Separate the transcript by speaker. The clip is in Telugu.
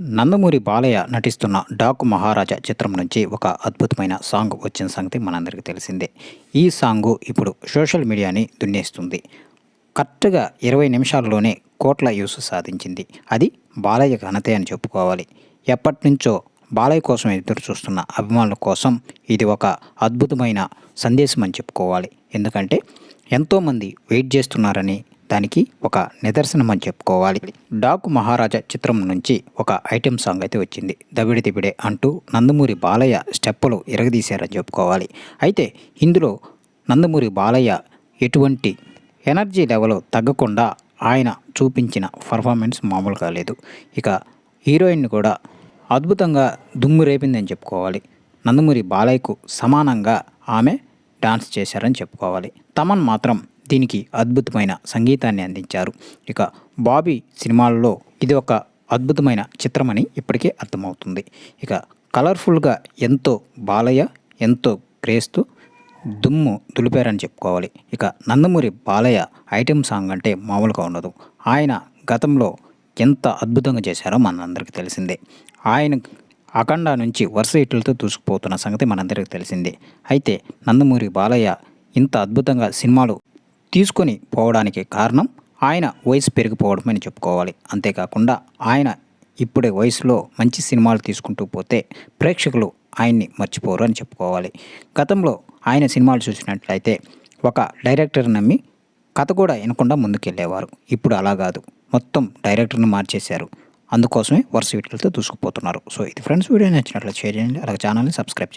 Speaker 1: నందమూరి బాలయ్య నటిస్తున్న డాకు మహారాజా చిత్రం నుంచి ఒక అద్భుతమైన సాంగ్ వచ్చిన సంగతి మనందరికీ తెలిసిందే. ఈ సాంగు ఇప్పుడు సోషల్ మీడియాని దున్నేస్తుంది. కరెక్ట్గా ఇరవై నిమిషాల్లోనే కోట్ల యూస్ సాధించింది. అది బాలయ్య ఘనతే అని చెప్పుకోవాలి. ఎప్పటి నుంచో బాలయ్య కోసం ఎదురు చూస్తున్న అభిమానుల కోసం ఇది ఒక అద్భుతమైన సందేశం అని చెప్పుకోవాలి. ఎందుకంటే ఎంతోమంది వెయిట్ చేస్తున్నారని దానికి ఒక నిదర్శనం అని చెప్పుకోవాలి. డాకు మహారాజా చిత్రం నుంచి ఒక ఐటెం సాంగ్ అయితే వచ్చింది. దబిడి దిబిడే అంటూ నందమూరి బాలయ్య స్టెప్పులు ఇరగదీశారని చెప్పుకోవాలి. అయితే ఇందులో నందమూరి బాలయ్య ఎటువంటి ఎనర్జీ లెవెల్ తగ్గకుండా ఆయన చూపించిన పర్ఫార్మెన్స్ మామూలుగా లేదు. ఇక హీరోయిన్ కూడా అద్భుతంగా దుమ్ము రేపిందని చెప్పుకోవాలి. నందమూరి బాలయ్యకు సమానంగా ఆమె డాన్స్ చేశారని చెప్పుకోవాలి. తమన్ మాత్రం దీనికి అద్భుతమైన సంగీతాన్ని అందించారు. ఇక బాబీ సినిమాల్లో ఇది ఒక అద్భుతమైన చిత్రమని ఇప్పటికే అర్థమవుతుంది. ఇక కలర్ఫుల్గా ఎంతో బాలయ్య ఎంతో క్రేస్తూ దుమ్ము దులిపారని చెప్పుకోవాలి. ఇక నందమూరి బాలయ్య ఐటెం సాంగ్ అంటే మామూలుగా ఉండదు. ఆయన గతంలో ఎంత అద్భుతంగా చేశారో మనందరికీ తెలిసిందే. ఆయన అఖండ నుంచి వరుస ఇట్లతో దూసుకుపోతున్న సంగతి మనందరికీ తెలిసిందే. అయితే నందమూరి బాలయ్య ఇంత అద్భుతంగా సినిమాలు తీసుకొని పోవడానికి కారణం ఆయన వయసు పెరిగిపోవడం అని చెప్పుకోవాలి. అంతేకాకుండా ఆయన ఇప్పుడే వయసులో మంచి సినిమాలు తీసుకుంటూ పోతే ప్రేక్షకులు ఆయన్ని మర్చిపోరు అని చెప్పుకోవాలి. గతంలో ఆయన సినిమాలు చూసినట్లయితే ఒక డైరెక్టర్ నమ్మి కథ కూడా వినకుండా ముందుకెళ్ళేవారు. ఇప్పుడు అలా కాదు. మొత్తం డైరెక్టర్ని మార్చేశారు. అందుకోసమే వరుస వీటితో దూసుకుపోతున్నారు. సో ఇది ఫ్రెండ్స్ వీడియో నచ్చినట్లు షేర్ చేయండి. అలాగే ఛానల్ని సబ్స్క్రైబ్ చేయండి.